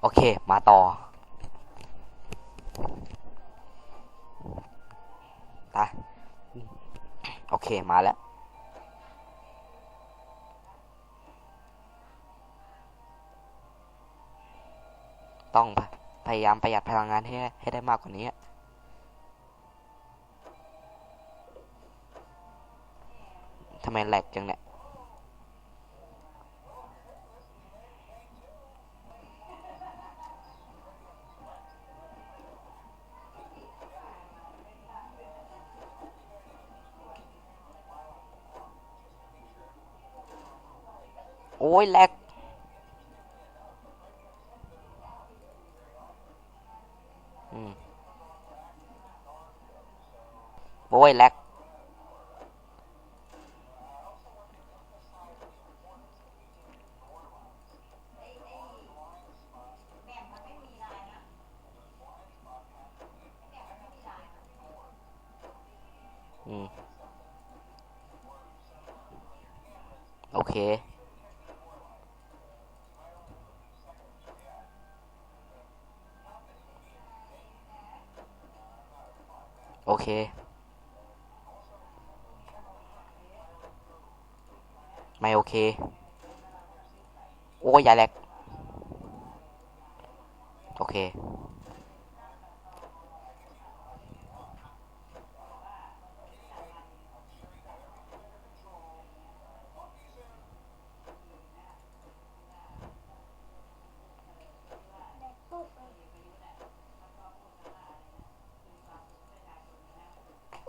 โอเค มาต่อไปโอเค มาแล้ว ต้องพพยายามประหยัดพลังงานให้ให้ได้มากกว่านี้ทำไมแหลกจังเนี่ย ยแลกโอ้ยแลกโอเค เค ไม่โอเค โอ้ยอย่าแลกโอเค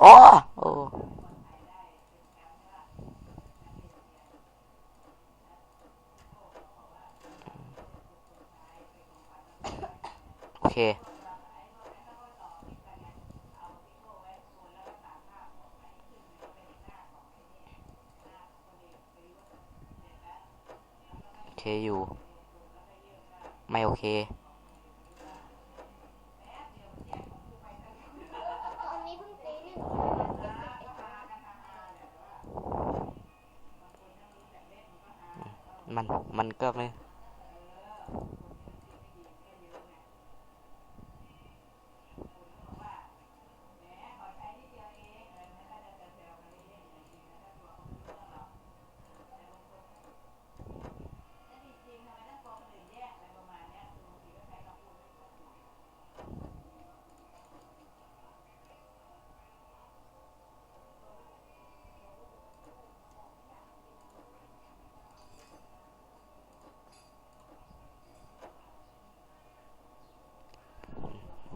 โอ้โอ้โอ เค โอเคอยู่ ไม่โอเคมัน มันก็ไม่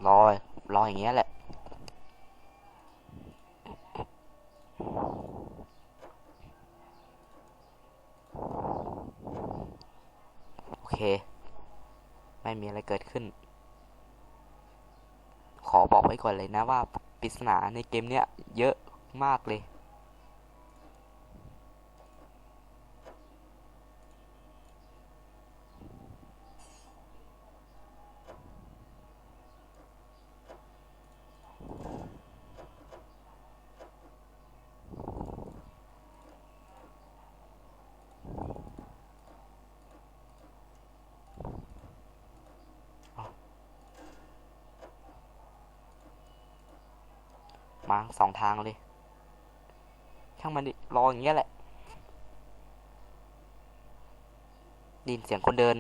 รอ รออย่างเงี้ยแหละ โอเค ไม่มีอะไรเกิดขึ้น ขอบอกไว้ก่อนเลยนะว่าปริศนาในเกมเนี้ยเยอะมากเลย มาสองทางเลย ช่างมันดิรออย่างเงี้ยแหละดินเสียงคนเดิน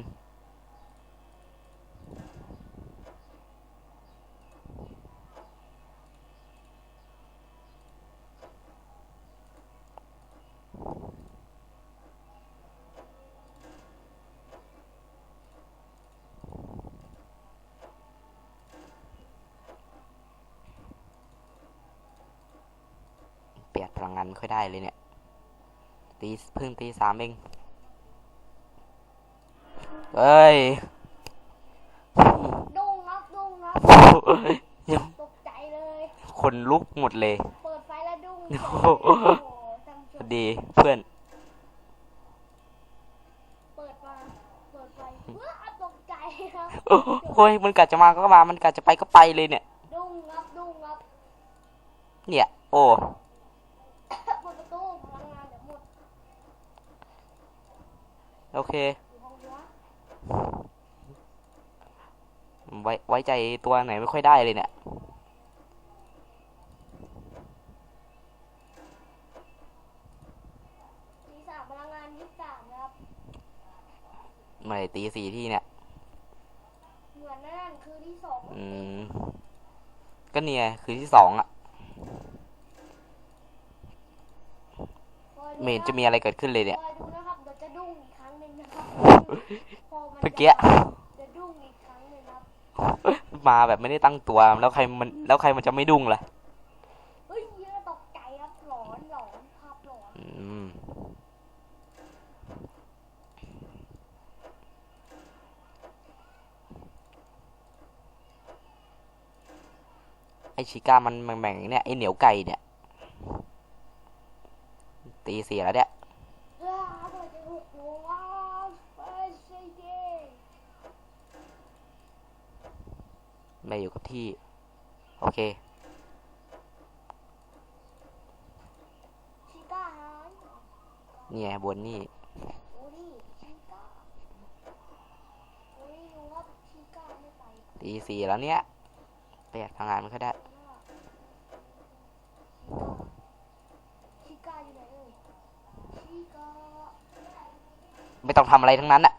เปลี่ยนพลังงานไม่ค่อยได้เลยเนี่ย ตีเพิ่งตีสามเองเอ้ยดุ้งครับดุ้งครับยังตกใจเลยคนลุกหมดเลย เปิดไฟแล้วดุ้งโอ้โอ้โหโหทำพจุอดดีเพื่อน เปิดมาเปิดไฟเพื่อตกใจครับโอ้ยมันกัดจะมาก็มา มันกัดจะไปก็ไปเลยเนี่ย ดุ้งครับดุ้งครับเนี่ย โอ้ เปิดประตูพลังงานเดี๋ยวหมด โอเคอยู่ห้องหัวไว้ไว้ใจตัวไหนไม่ค่อยได้เลยเนี่ย ตีสามพลังงานยี่สิบสามนะครับเมื่อไหร่ตีสี่ที่เนี่ย เหมือนนั่นคือที่สองอืม ก็เนี่ยคือที่สองอะคอยดูไม่เห็นจะมีอะไรเกิดขึ้นเลยเนี่ย คอยดูนะครับเดี๋ยวจะดุ้งอีก เมื่อกี้จะดุ้งอีกครั้งหนึ่งครับมาแบบไม่ได้ตั้งตัวแล้วใครมันแล้วใครมันจะไม่ดุ้งล่ะเฮ้ยเยอะตกใจครับหลอนหลอนภาพหลอนอืมไอชิก้ามันแหม่งๆเนี่ยไอเหนียวไก่เนี่ย ตีเสียแล้วเนี่ย อ้าวเปิดจะหกโมงว้าวเปิดซีดี ไม่อยู่กับที่ โอเคเนี่ยบนนี่โอ้นี่ดีสี่แล้วเนี่ยประหยัดพลังงานมันก็ได้ชิก้าอยไหนเอ่ยชิก้าไม่ต้องทำอะไรทั้งนั้นอะ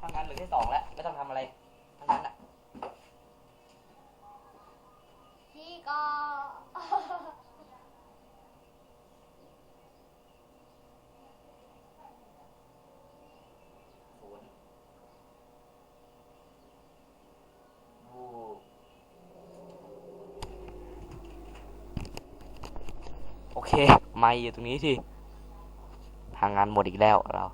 ทำงานเหลือแค่สองแล้ว ไม่ต้องทำอะไรทั้งนั้นอะ ชิก้า โอเค ไม่อยู่ตรงนี้ทีทางงานหมดอีกแล้วเรา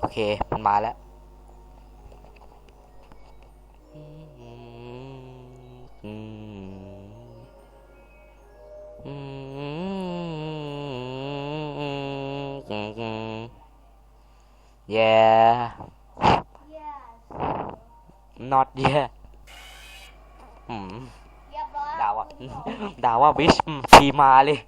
โอเค มันมาแล้วอืม yeah yes not yeah อืมเรียบร้อยด่าว่าคุณสองด่าว่า บิชพีมาเลย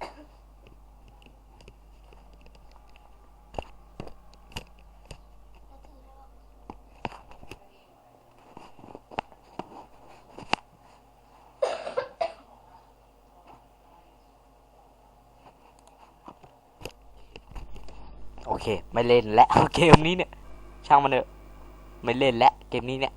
เค ไม่เล่นแล้วเกมนี้เนี่ย ช่างมันเถอะไม่เล่นแล้วเกมนี้เนี่ย